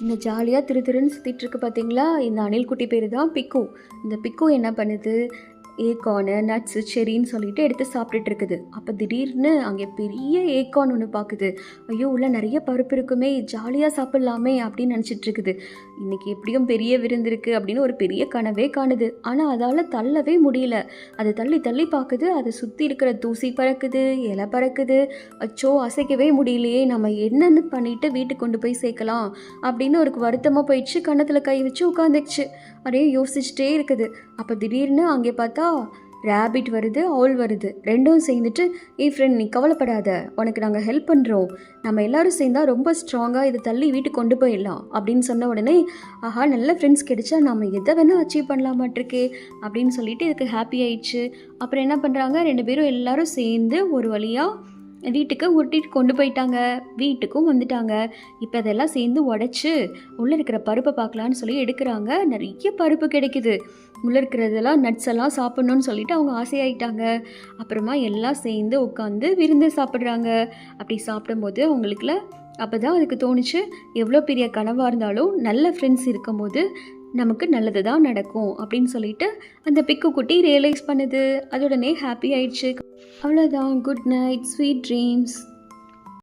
இந்த ஜாலியாக திரு திருன்னு சுற்றிட்டுருக்கு பார்த்தீங்களா இந்த அணில்குட்டி பேர் தான் பிக்கு. இந்த பிக்கு என்ன பண்ணுது? ஏகானு நட்ஸு செரின்னு சொல்லிட்டு எடுத்து சாப்பிட்டுட்டு இருக்குது. அப்போ திடீர்னு அங்கே பெரிய ஏகான் ஒன்று பார்க்குது ஐயோ உள்ள நிறைய பருப்பு இருக்குமே ஜாலியாக சாப்பிட்லாமே அப்படின்னு நினச்சிட்டு இருக்குது. இன்னைக்கு எப்படியும் பெரிய விருந்து இருக்குது அப்படின்னு ஒரு பெரிய கனவே காணுது. ஆனால் அதால் தள்ளவே முடியல. அது தள்ளி தள்ளி பார்க்குது அதை சுற்றி இருக்கிற தூசி பறக்குது இலை பறக்குது. அச்சோ அசைக்கவே முடியலையே. நம்ம என்னென்னு பண்ணிட்டு வீட்டுக்கு கொண்டு போய் சேர்க்கலாம் அப்படின்னு ஒரு வருத்தமாக போயிடுச்சு. கன்னத்தில் கை வச்சு உட்காந்துச்சு அப்படியே யோசிச்சுட்டே இருக்குது. அப்போ திடீர்னு அங்கே பார்த்தா ரேபிட் வருது ஆல் வருது. ரெண்டும் சேர்ந்துட்டு ஏ ஃப்ரெண்ட் நீ கவலைப்படாத. உனக்கு நாங்கள் ஹெல்ப் பண்ணுறோம் நம்ம எல்லாரும் சேர்ந்தா ரொம்ப ஸ்ட்ராங்காக இதை தள்ளி வீட்டுக்கு கொண்டு போயிடலாம். அப்படின்னு சொன்ன உடனே ஆஹா நல்ல ஃப்ரெண்ட்ஸ் கிடைச்சா நம்ம எதை வேணால் அச்சீவ் பண்ணலாமாட்டிருக்கே. அப்படின்னு சொல்லிட்டு இதுக்கு ஹாப்பி ஆயிடுச்சு. அப்புறம் என்ன பண்ணுறாங்க ரெண்டு பேரும் எல்லாரும் சேர்ந்து ஒரு வழியாக வீட்டுக்கு உருட்டிட்டு கொண்டு போயிட்டாங்க. வீட்டுக்கும் வந்துட்டாங்க. இப்போ அதெல்லாம் சேர்ந்து உடச்சி உள்ளே இருக்கிற பருப்பை பார்க்கலான்னு சொல்லி எடுக்கிறாங்க. நிறைய பருப்பு கிடைக்குது. உள்ளே இருக்கிறதெல்லாம் நட்ஸ் எல்லாம் சாப்பிட்ணுன்னு சொல்லிட்டு அவங்க ஆசையாயிட்டாங்க. அப்புறமா எல்லாம் சேர்ந்து உட்காந்து விருந்து சாப்பிட்றாங்க. அப்படி சாப்பிடும்போது அவங்களுக்குல அப்போ தான் அதுக்கு தோணுச்சு. எவ்வளோ பெரிய கனவாக இருந்தாலும் நல்ல ஃப்ரெண்ட்ஸ் இருக்கும்போது நமக்கு நல்லது தான் நடக்கும் அப்படின்னு சொல்லிட்டு அந்த பிக்கு குட்டி ரியலைஸ் பண்ணுது. அதோடனே ஹாப்பி ஆயிடுச்சு. அவ்வளோதான் குட் நைட் ஸ்வீட் ட்ரீம்ஸ்